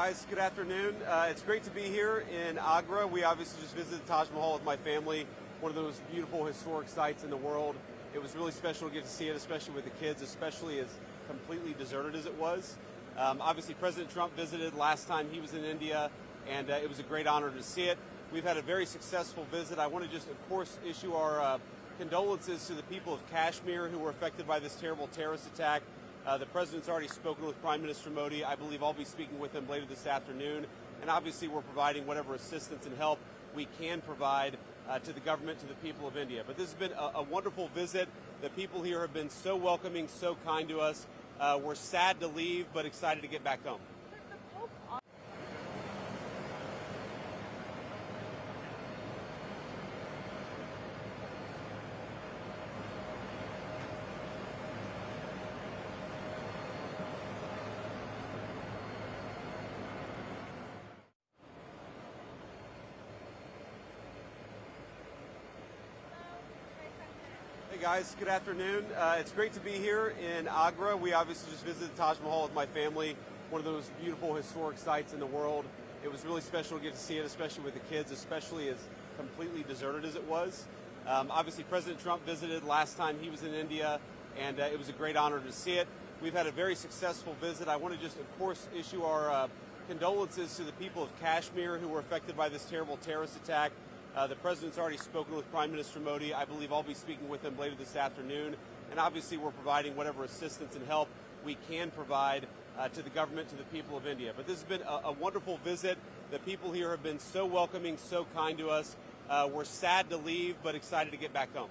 guys. Good afternoon. Uh, it's great to be here in Agra. We obviously just visited Taj Mahal with my family, one of those beautiful historic sites in the world. It was really special to get to see it, especially with the kids, especially as completely deserted as it was. Um, obviously, President Trump visited last time he was in India, and uh, it was a great honor to see it. We've had a very successful visit. I want to just, of course, issue our uh, condolences to the people of Kashmir who were affected by this terrible terrorist attack uh, the president's already spoken with Prime Minister Modi. I believe I'll be speaking with him later this afternoon. And obviously, we're providing whatever assistance and help we can provide uh, to the government, to the people of India. But this has been a, a, wonderful visit. The people here have been so welcoming, so kind to us. Uh, we're sad to leave, but excited to get back home. Hey guys, good afternoon. Uh, it's great to be here in Agra. We obviously just visited Taj Mahal with my family, one of those beautiful historic sites in the world. It was really special to get to see it, especially with the kids, especially as completely deserted as it was. Um, obviously, President Trump visited last time he was in India, and uh, it was a great honor to see it. We've had a very successful visit. I want to just, of course, issue our uh, condolences to the people of Kashmir who were affected by this terrible terrorist attack. Uh, the president's already spoken with Prime Minister Modi. I believe I'll be speaking with him later this afternoon. And obviously, we're providing whatever assistance and help we can provide uh, to the government, to the people of India. But this has been a, a, wonderful visit. The people here have been so welcoming, so kind to us. Uh, we're sad to leave, but excited to get back home.